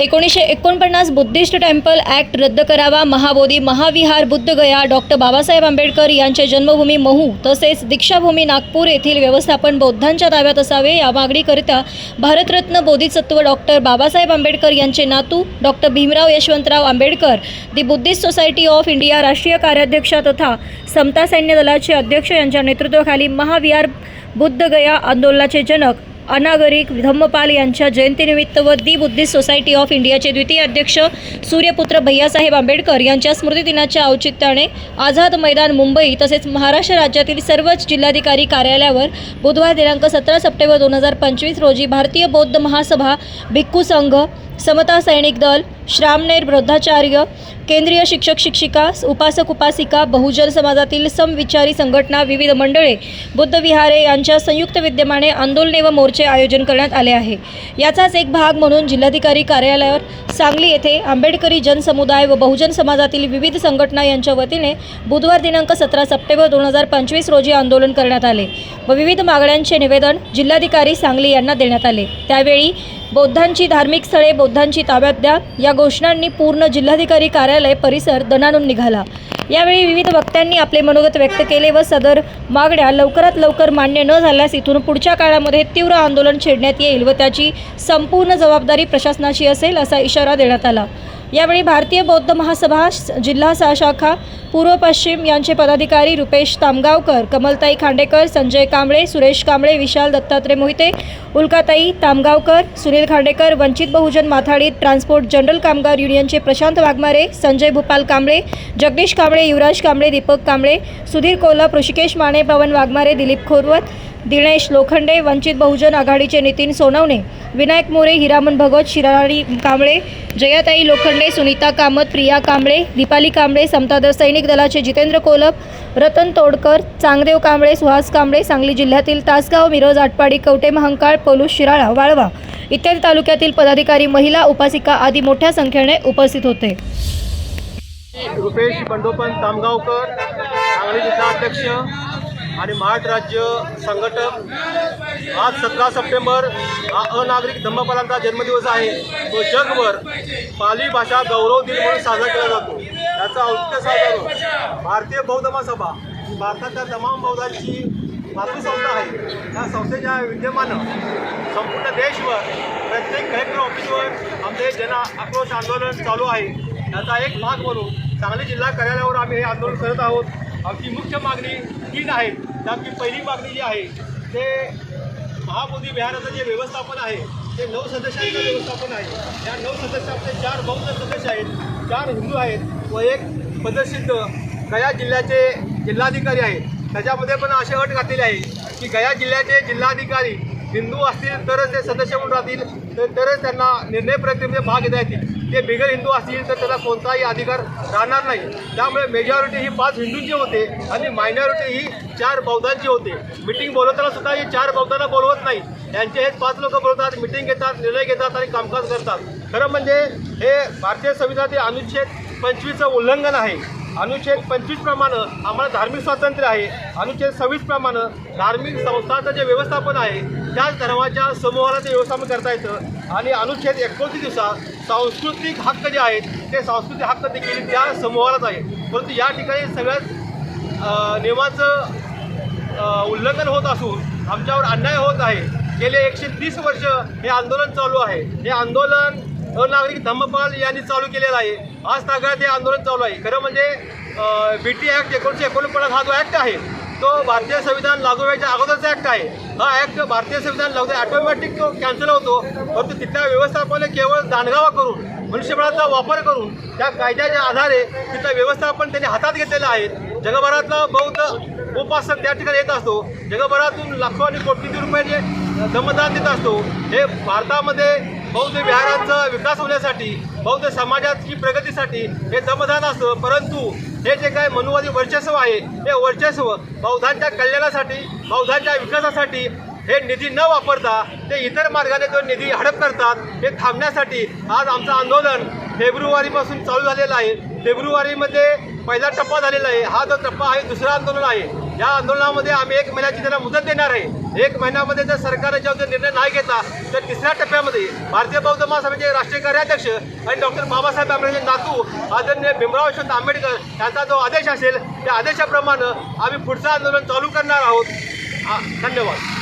एकोणीसशे एकोणपन्नास Buddhist temple act रद्द करावा महाबोधी महाविहार बुद्धगया डॉक्टर बाबासाहेब आंबेडकर यांचे जन्मभूमी महू तसेच दीक्षाभूमी नागपूर येथील व्यवस्थापन बौद्धांच्या ताब्यात असावे या मागणीकरिता भारतरत्न बोधिसत्व डॉक्टर बाबासाहेब आंबेडकर यांचे नातू doctor Bhimrao Yashwantrao Ambedkar the Buddhist society of India राष्ट्रीय कार्याध्यक्षा तथा समता सैन्य दलाचे अध्यक्ष यांच्या नेतृत्वाखाली महाविहार बुद्धगया आंदोलनाचे जनक अनागरिक धम्मपाल यांच्या जयंतीनिमित्त व दी बुद्धिस्ट सोसायटी ऑफ इंडियाचे द्वितीय अध्यक्ष सूर्यपुत्र भैयासाहेब आंबेडकर यांच्या स्मृतिदिनाच्या औचित्याने आझाद मैदान मुंबई तसेच महाराष्ट्र राज्यातील सर्वच जिल्हाधिकारी कार्यालयावर बुधवार दिनांक सतरा सप्टेंबर दोन हजार पंचवीस रोजी भारतीय बौद्ध महासभा भिक्खू संघ समता सैनिक दल श्रामनेर वृद्धाचार्य केंद्रीय शिक्षक शिक्षिका उपासक उपासिका बहुजन समाजातील समविचारी संघटना विविध मंडळे बुद्धविहारे यांच्या संयुक्त विद्यमाने आंदोलने व मोर्चे आयोजन करण्यात आले आहे. याचाच एक भाग म्हणून जिल्हाधिकारी कार्यालयावर सांगली येथे आंबेडकरी जनसमुदाय व बहुजन समाजातील विविध संघटना यांच्या वतीने बुधवार दिनांक सतरा सप्टेंबर दोन हजार पंचवीस रोजी आंदोलन करण्यात आले व विविध मागण्यांचे निवेदन जिल्हाधिकारी सांगली यांना देण्यात आले. त्यावेळी बौद्धांची धार्मिक स्थळे बौद्धांची ताब्यात द्या. या घोषणांनी पूर्ण जिल्हाधिकारी कार्यालय परिसर दणानून निघाला. यावेळी विविध वक्त्यांनी आपले मनोगत व्यक्त केले व सदर मागण्या लवकरात लवकर मान्य न झाल्यास इथून पुढच्या काळामध्ये तीव्र आंदोलन छेडण्यात येईल व त्याची संपूर्ण जबाबदारी प्रशासनाची असेल असा इशारा देण्यात आला. यावेळी भारतीय बौद्ध महासभा जिल्हा सहशाखा पूर्व पश्चिम यांचे पदाधिकारी रुपेश तामगावकर कमलताई खांडेकर संजय कांबळे सुरेश कांबळे विशाल दत्तात्रय मोहिते उल्काताई तामगावकर सुनील खांडेकर वंचित बहुजन माथाडी ट्रान्सपोर्ट जनरल कामगार युनियनचे प्रशांत वाघमारे संजय भूपाल कांबळे जगदीश कांबळे युवराज कांबळे दीपक कांबळे सुधीर कोल्हा ऋषिकेश माने पवन वाघमारे दिलीप खोरवत दिनेश लोखंडे वंचित बहुजन आघाडीचे नितीन सोनवणे विनायक मोरे हिरामन भगत शिराणी कांबळे जयाताई लोखंडे सुनीता कामत प्रिया कांबळे दीपाली कांबळे समतादर सैनिक दलाचे जितेंद्र कोलप रतन तोडकर चांगदेव कांबळे सुहास कांबळे सांगली जिल्ह्यातील तासगाव मिरज आटपाडी कवटे महांकाळ पोलूस शिराळा वाळवा इत्यादी तालुक्यातील पदाधिकारी महिला उपासिका आदी मोठ्या संख्येने उपस्थित होते. रुपेश बंडोपंत तामगावकर सांगली जिल्हाध्यक्ष आणि महाराष्ट्र राज्य संघटक आज सतरा सप्टेंबर हा अनागरिक धम्मपालांचा जन्मदिवस आहे. तो जगभर पाली भाषा गौरव दिन म्हणून साजरा केला जातो. याचा औचित्य साधून भारतीय बौद्ध सभा ही भारताच्या तमाम बौद्धांची मातृसंस्था आहे. या संस्थेच्या विद्यमानं संपूर्ण देशभर प्रत्येक कलेक्टर ऑफिसवर आमचे जन आक्रोश आंदोलन चालू आहे. याचा एक भाग म्हणून सांगली जिल्हा कार्यालयावर आम्ही हे आंदोलन करत आहोत. आमची मुख्य मागणी तीन आहे. त्यातली पहिली मागणी जी आहे ते महाबोधी विहाराचं जे व्यवस्थापन आहे ते नऊ सदस्यांचं व्यवस्थापन आहे. या नऊ सदस्यामध्ये चार बौद्ध सदस्य आहेत चार हिंदू आहेत व एक पदसिद्ध गया जिल्ह्याचे जिल्हाधिकारी आहेत. त्याच्यामध्ये पण अशी अट घातलेली आहे की गया जिल्ह्याचे जिल्हाधिकारी हिंदू असतील तरच ते सदस्य म्हणून राहतील तर तरच त्यांना निर्णय प्रक्रियेमध्ये भाग घेता येतील. ते बिगर हिंदू असतील तर त्याला कोणताही अधिकार राहणार नाही. त्यामुळे मेजॉरिटी ही पाच हिंदूंची होते आणि मायनॉरिटी ही चार बौद्धांची होते. मिटिंग बोलवताना सुद्धा ही चार बौद्धांना बोलवत नाही. यांचे हे पाच लोक बोलवतात मिटिंग घेतात निर्णय घेतात आणि कामकाज करतात. खरं म्हणजे हे भारतीय संविधानातील अनुच्छेद पंचवीसचं उल्लंघन आहे. अनुच्छेद पंचवीस प्रमाणे आम्हाला धार्मिक स्वातंत्र्य आहे. अनुच्छेद सव्वीस प्रमाणे धार्मिक संस्थांचं जे व्यवस्थापन आहे त्याच धर्माच्या समूहाला ते व्यवस्थापन करता येतं. आणि अनुच्छेद एकोणतीस दिवसात सांस्कृतिक हक्क जे आहेत ते सांस्कृतिक हक्क देखील त्या समूहालाच आहे परंतु या ठिकाणी सगळ्यात नियमाचं उल्लंघन होत असून आमच्यावर अन्याय होत आहे. गेले एकशे तीस वर्ष हे आंदोलन चालू आहे. हे आंदोलन अनागरिक धम्मपाल यांनी चालू केलेलं आहे. आज तागायत हे आंदोलन चालू आहे. खरं म्हणजे बी टी ॲक्ट एकोणीसशे एकोणपन्नास हा जो ॲक्ट आहे तो भारतीय संविधान लागू व्हायच्या अगोदरचा ॲक्ट आहे. हा ॲक्ट भारतीय संविधान लागू ऑटोमॅटिक तो कॅन्सल होतो. परंतु तिथल्या व्यवस्थापनाने केवळ दांडगावा करून मनुष्यबळाचा वापर करून त्या कायद्याच्या आधारे तिथलं व्यवस्थापन त्यांनी हातात घेतलेलं आहे. जगभरातला बौद्ध उपासक त्या ठिकाणी येत असतो. जगभरातून लाखो आणि कोटी रुपयाचे दमदान देत असतो. हे भारतामध्ये बौद्ध विहारांचा विकास होण्यासाठी बौद्ध समाजाची प्रगतीसाठी हे दमदान असतं. परंतु हे जे काय मनुवादी वर्चस्व आहे हे वर्चस्व बौद्धांच्या कल्याणासाठी बौद्धांच्या विकासासाठी हे निधी न वापरता ते इतर मार्गाने जो निधी हडप करतात हे थांबण्यासाठी आज आमचं आंदोलन फेब्रुवारीपासून चालू झालेला आहे. फेब्रुवारीमध्ये पहिला टप्पा झालेला आहे. हा जो टप्पा आहे दुसरा आंदोलन आहे. या आंदोलनामध्ये आम्ही एक महिन्याची त्यांना मुदत देणार आहे. एक महिन्यामध्ये जर सरकारने जेव्हा निर्णय नाही घेतला तर तिसऱ्या टप्प्यामध्ये भारतीय बौद्ध महासभेचे राष्ट्रीय कार्याध्यक्ष आणि डॉक्टर बाबासाहेब आंबेडकर नातू आदरणीय भीमराव यशवंत आंबेडकर यांचा जो आदेश असेल त्या आदेशाप्रमाणे आम्ही पुढचं आंदोलन चालू करणार आहोत. धन्यवाद.